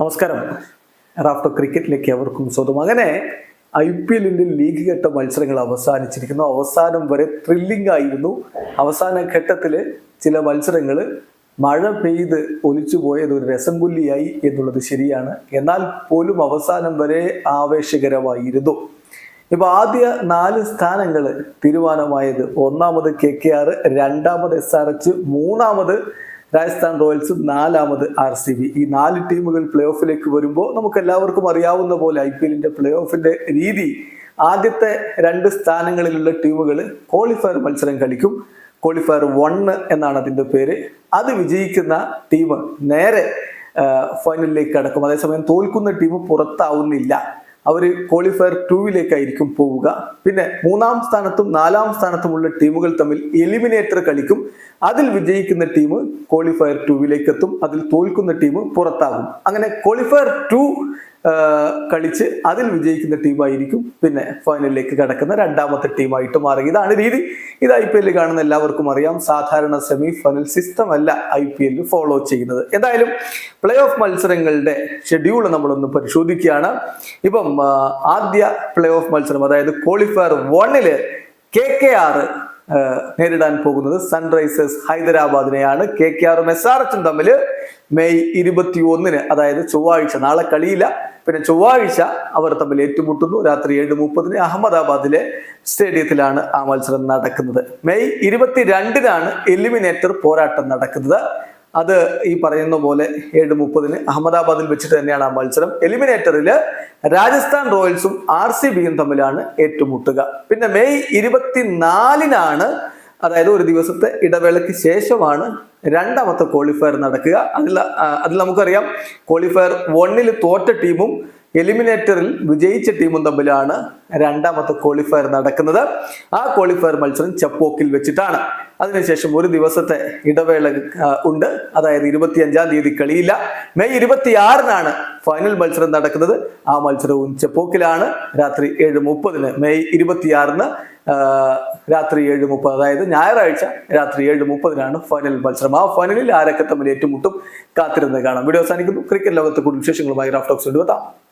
നമസ്കാരം. റാഫ്റ്റോ ക്രിക്കറ്റിലേക്ക് അവർക്കും സ്വന്തം. അങ്ങനെ ഐ പി എല്ലിന്റെ ലീഗ് ഘട്ട മത്സരങ്ങൾ അവസാനിച്ചിരിക്കുന്നു. അവസാനം വരെ ത്രില്ലിംഗ് ആയിരുന്നു. അവസാന ഘട്ടത്തിൽ ചില മത്സരങ്ങൾ മഴ പെയ്ത് ഒലിച്ചു പോയത് ഒരു രസംകുല്ലിയായി എന്നുള്ളത് ശരിയാണ്. എന്നാൽ പോലും അവസാനം വരെ ആവേശകരമായിരുന്നു. ഇപ്പൊ ആദ്യ നാല് സ്ഥാനങ്ങൾ തീരുമാനമായത്. ഒന്നാമത് കെ കെ ആർ രണ്ടാമത് എസ് ആർ എച്ച് മൂന്നാമത് രാജസ്ഥാൻ റോയൽസ് നാലാമത് ആർ സി ബി. ഈ നാല് ടീമുകൾ പ്ലേ ഓഫിലേക്ക് വരുമ്പോൾ നമുക്ക് എല്ലാവർക്കും അറിയാവുന്ന പോലെ ഐ പി എല്ലിന്റെ പ്ലേ ഓഫിന്റെ രീതി. ആദ്യത്തെ രണ്ട് സ്ഥാനങ്ങളിലുള്ള ടീമുകൾ ക്വാളിഫയർ മത്സരം കളിക്കും. ക്വാളിഫയർ വണ്ണ് എന്നാണ് അതിന്റെ പേര്. അത് വിജയിക്കുന്ന ടീം നേരെ ഫൈനലിലേക്ക് കടക്കും. അതേസമയം തോൽക്കുന്ന ടീം പുറത്താവുന്നില്ല. അവർ ക്വാളിഫയർ ടൂവിലേക്കായിരിക്കും പോവുക. പിന്നെ മൂന്നാം സ്ഥാനത്തും നാലാം സ്ഥാനത്തുമുള്ള ടീമുകൾ തമ്മിൽ എലിമിനേറ്റർ കളിക്കും. അതിൽ വിജയിക്കുന്ന ടീം ക്വാളിഫയർ ടൂവിലേക്ക് എത്തും. അതിൽ തോൽക്കുന്ന ടീം പുറത്താകും. അങ്ങനെ ക്വാളിഫയർ ടു കളിച്ച് അതിൽ വിജയിക്കുന്ന ടീമായിരിക്കും പിന്നെ ഫൈനലിലേക്ക് കടക്കുന്ന രണ്ടാമത്തെ ടീമായിട്ട് മാറി ഇതാണ് രീതി. ഇത് ഐ പി എല്ലിൽ കാണുന്ന എല്ലാവർക്കും അറിയാം. സാധാരണ സെമി ഫൈനൽ സിസ്റ്റം അല്ല ഐ പി എല്ലിൽ ഫോളോ ചെയ്യുന്നത്. എന്തായാലും പ്ലേ ഓഫ് മത്സരങ്ങളുടെ ഷെഡ്യൂൾ നമ്മളൊന്ന് പരിശോധിക്കുകയാണ്. ഇപ്പം ആദ്യ പ്ലേ ഓഫ് മത്സരം അതായത് ക്വാളിഫയർ വണ്ണിൽ കെ കെ ആർ നേരിടാൻ പോകുന്നത് സൺറൈസേഴ്സ് ഹൈദരാബാദിനെയാണ്. കെ കെ ആറും എസ് ആർ എച്ചും തമ്മിൽ മെയ് ഇരുപത്തി ഒന്നിന് അതായത് ചൊവ്വാഴ്ച നാളെ കളിയില്ല. പിന്നെ ചൊവ്വാഴ്ച അവർ തമ്മിൽ ഏറ്റുമുട്ടുന്നു. രാത്രി ഏഴ് മുപ്പതിന് അഹമ്മദാബാദിലെ സ്റ്റേഡിയത്തിലാണ് ആ മത്സരം നടക്കുന്നത്. മെയ് ഇരുപത്തിരണ്ടിനാണ് എലിമിനേറ്റർ പോരാട്ടം നടക്കുന്നത്. അത് ഈ പറയുന്ന പോലെ ഏഴ് മുപ്പതിന് അഹമ്മദാബാദിൽ വെച്ചിട്ട് തന്നെയാണ് ആ മത്സരം. എലിമിനേറ്ററിൽ രാജസ്ഥാൻ റോയൽസും ആർ സി ബിയും തമ്മിലാണ് ഏറ്റുമുട്ടുക. പിന്നെ മെയ് ഇരുപത്തിനാലിനാണ് അതായത് ഒരു ദിവസത്തെ ഇടവേളയ്ക്ക് ശേഷമാണ് രണ്ടാമത്തെ ക്വാളിഫയർ നടക്കുക. അതിൽ അതിൽ നമുക്കറിയാം ക്വാളിഫയർ വണ്ണിൽ തോറ്റ ടീമും എലിമിനേറ്ററിൽ വിജയിച്ച ടീമും തമ്മിലാണ് രണ്ടാമത്തെ ക്വാളിഫയർ നടക്കുന്നത്. ആ ക്വാളിഫയർ മത്സരം ചപ്പോക്കിൽ വെച്ചിട്ടാണ്. അതിനുശേഷം ഒരു ദിവസത്തെ ഇടവേള ഉണ്ട്. അതായത് ഇരുപത്തിയഞ്ചാം തീയതി കളിയില്ല. മെയ് ഇരുപത്തിയാറിനാണ് ഫൈനൽ മത്സരം നടക്കുന്നത്. ആ മത്സരവും ചെപ്പോക്കിലാണ്. രാത്രി ഏഴ് മുപ്പതിന് മെയ് ഇരുപത്തിയാറിന് രാത്രി ഏഴ് മുപ്പത്. അതായത് ഞായറാഴ്ച രാത്രി ഏഴ് മുപ്പതിനാണ് ഫൈനൽ മത്സരം. ആ ഫൈനലിൽ ആരൊക്കെ തമ്മിൽ ഏറ്റുമുട്ടും കാത്തിരുന്ന് കാണാം. വീഡിയോ അവസാനിക്കുന്നു. ക്രിക്കറ്റ് ലോകത്തെ കൂടുതൽ വിശേഷങ്ങളുമായി റാഫ്റ്റോക്സ് കൊണ്ടുവെത്താം